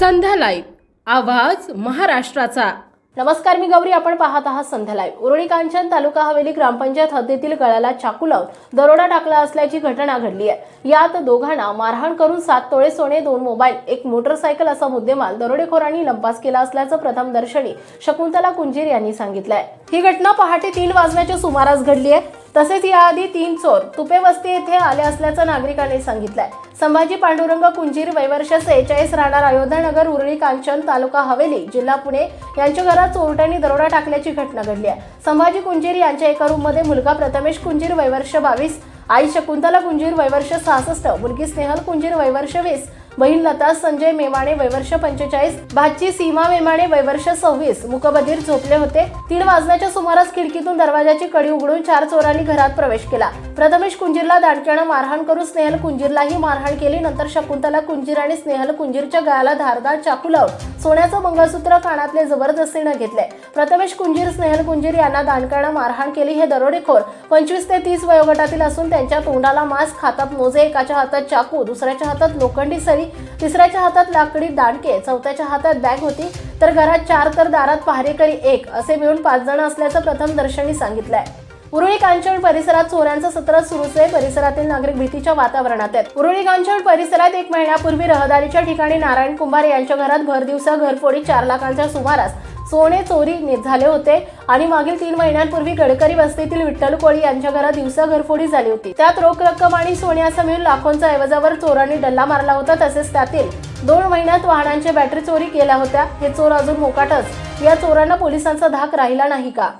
संध्या live. आवाज महाराष्ट्राचा. नमस्कार मी गौरी. आपण पाहत आहात संध्या लाईव्ह. उरळी कांचन तालुका हवेली ग्रामपंचायत हद्दीतील गळ्याला चाकू लावून दरोडा टाकला असल्याची घटना घडली आहे. यात दोघांना मारहाण करून सात तोळे सोने दोन मोबाईल एक मोटरसायकल असा मुद्देमाल दरोडेखोरांनी लंपास केला असल्याचं प्रथम दर्शनी शकुंतला कुंजीर यांनी सांगितलंय. ही घटना पहाटे तीन वाजण्याच्या सुमारास घडली आहे. तसेच याआधी तीन चोर तुपे वस्ती येथे आले असल्याचं नागरिकांनी सांगितलंय. संभाजी पांडुरंग कुंजीर वैवर्ष सेहेचाळीस राहणार अयोध्यानगर उरळी कांचन तालुका हवेली जिल्हा पुणे यांच्या घरात चोरट्यांनी दरोडा टाकल्याची घटना घडली आहे. संभाजी कुंजीर यांच्या एका रूममध्ये मुलगा प्रथमेश कुंजीर वैवर्ष बावीस आई शकुंतला कुंजीर वैवर्ष सहासष्ट मुलगी स्नेहल कुंजीर वैवर्ष वीस बहीण लता संजय मेमाणे वैवर्ष पंचेचाळीस भाची सीमा मेमाणे वैवर्ष सव्वीस. मुकबधीर झोपले होते. तीन वाजण्याच्या सुमारास खिडकीतून दरवाजाची कडी उघडून चार चोरांनी घरात प्रवेश केला. प्रथमेश कुंजीरला दांडक्यानं मारहाण करून स्नेहल कुंजीरलाही मारहाण केली. नंतर शकुंतला कुंजीर आणि स्नेहल कुंजीरच्या गळ्याला धारदार चाकू लावून सोन्याचं मंगळसूत्र कानातले जबरदस्तीनं घेतले. प्रथमेश कुंजीर स्नेहल कुंजीर यांना दांडकानं मारहाण केली. हे दरोडेखोर पंचवीस ते तीस वयोगटातील असून त्यांच्या तोंडाला मास्क हातात मोजे एकाच्या हातात चाकू दुसऱ्याच्या हातात लोखंडी सरी तिसऱ्याच्या हातात लाकडी दांडके चौथ्याच्या हातात बॅग होती. तर घरात चार तर दारात पहारेकरी एक असे मिळून पाच जण असल्याचं प्रथम दर्शनी सांगितलंय. उरुळी कांचन परिसरात चोऱ्यांचं सत्र सुरूच आहे परिसरातील नागरिक भीतीच्या वातावरणात आहेत. उरुळी कांचन परिसरात एक महिन्यापूर्वी रहदारीच्या ठिकाणी नारायण कुंभार यांच्या घरात भर दिवसा घरफोडी चार लाखांच्या सुमारास सोने चोरी नि- झाले होते. आणि मागील तीन महिन्यांपूर्वी गडकरी वस्तीतील विठ्ठल कोळी यांच्या घरात दिवसा घरफोडी झाली होती. त्यात रोख रक्कम आणि सोने असं मिळून लाखोंच्या ऐवजावर चोरांनी डल्ला मारला होता. तसेच त्यातील दोन महिन्यात वाहनांच्या बॅटरी चोरी केल्या होत्या. हे चोर अजून मोकाटच. या चोरांना पोलिसांचा धाक राहिला नाही का?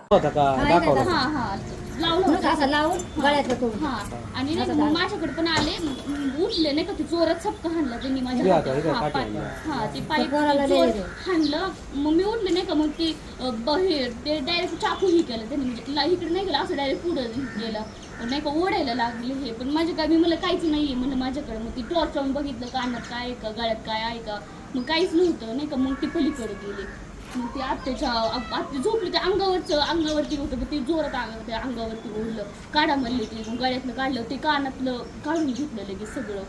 होता का दाखवला लावलं होतं. असं लावून गळ्यातलं तोडून हा. आणि नाही का मग माझ्याकडे पण आले. मग उठले नाही का ते चोरात चपका हाणला त्यांनी माझ्या हातात. हा, काठी पाय- आणली. हा ते पाईप पोराला चोर लय रे. हाणलं. मग मी उठले नाही का मग ते अ, बहे ते डायरेक्ट चाकू ही केलं त्यांनी. म्हणजे ला- इकडे नाही गेलं असं डायरेक्ट पुढं गेलं. पण नाही का ओढायला लागले हे. पण माझ्या काय मी मला काहीच नाहीये म्हणलं माझ्याकडे. मग ती टॉर्च लावून बघितलं कानात काय आहे का गळ्यात काय आहे का. मग काहीच नव्हतं नाही का मग ती पलीकडे गेली. ते आत्याच्या आत्या झोपली ते अंगावरचं अंगावरती होतं मग ते जोरात अंग ते अंगावरती ओढलं. काढा म्हणले ते मग गळ्यातलं काढलं ते कानातलं काढून घेतलं लगेच सगळं.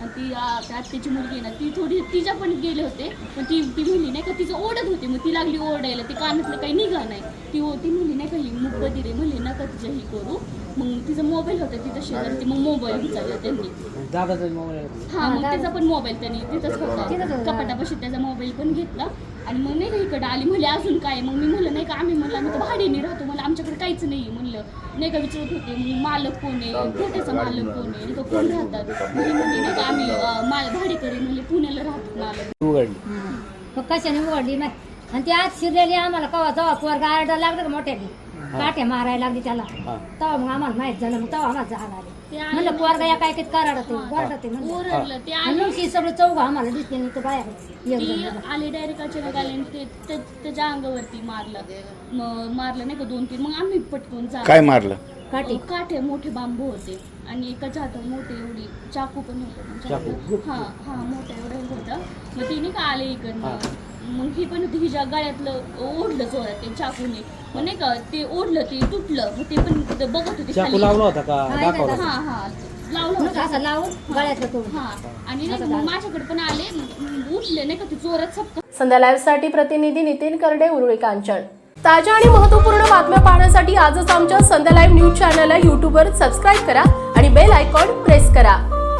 आणि ती आत्याची मुलगी आहे ना ती थोडी तिच्या पण गेले होते पण ती ती म्हणली नाही का तिचं ओढत होती मग ती लागली ओरडायला ते कानातलं काही निघा नाही. ती ओ- ती म्हणली नाही का ही मुख बदिरे म्हणली नका तिच्या ही करू. मग तिचा मोबाईल होता तिथं शेजारी मग मोबाईल उचलला त्यांनी. दादाचा मोबाईल हा मग त्याचा पण मोबाईल त्यांनी तिथंच होता. कपाटापाशी त्याचा मोबाईल पण घेतला. आणि मग नाही का इकडे आली म्हणले अजून काय? मग मी म्हणलं नाही का आम्ही म्हणलं आम्ही तर भाडीने राहतो. मला आमच्याकडे काहीच नाही म्हणलं नाही का विचारत होते मग मालक कोण आहे? भेटायचा मालक कोण आहे? तो कोण राहतात? म्हणजे म्हणले नाही का आम्ही अं, मा भाडेकरी म्हणले पुण्याला राहतो मालक. उघडली. मग कशाने उघडली? मग आणि ती आज शिरलेली आम्हाला कवा तेव्हा पोरगा आरडा लागलं का मोठ्याने? काठ्या मारायला लागली त्याला. हा. तेव्हा मग आम्हाला माहीत झालं मग तेव्हा आम्हाला जाग ते आले म्हणलं पोरगा या काय काही कराडत गरडत म्हणलं. ओरडलं ते आणि आले. मग ती सगळं चौघ आम्हाला दिसते नाही तर बाहेर एक ती जण गेला. आले डायरेक्ट अचानक आले आणि ते ते- त्याच्या अंगावरती मारलं. मग मारलं नाही का दोन तीन. मग आम्ही पटकून जा काय मारलं? काठी. काठे मोठे बांबू होते. आणि एकाच्या हातात मोठे एवढी चाकू पण होतं. हा हा मोठा एवढा होता. मग तिने का आले इकडनं. मग ही पण होती हिच्या गळ्यातलं ओढलं जोरात ते चाकूने. मग नाही का ते ओढलं ते तुटलं मग ते पण बघत होते चाकू खाली. लावला होता का? हा, दाखवला हा हा लावलं होतं. असं लावून गळ्यातलं हा. आणि नाही का मग माझ्याकडे पण आले मग उठले नाही का ते जोरात चपका संध्या लाईव्हसाठी प्रतिनिधी नितीन करडे उरुळी कांचन. ताज्या आणि महत्त्वपूर्ण बातम्या पाहण्यासाठी आजच आमच्या संध्या लाईव्ह न्यूज चॅनलला यूट्यूबवर सबस्क्राईब करा आणि बेल आयकॉन प्रेस करा.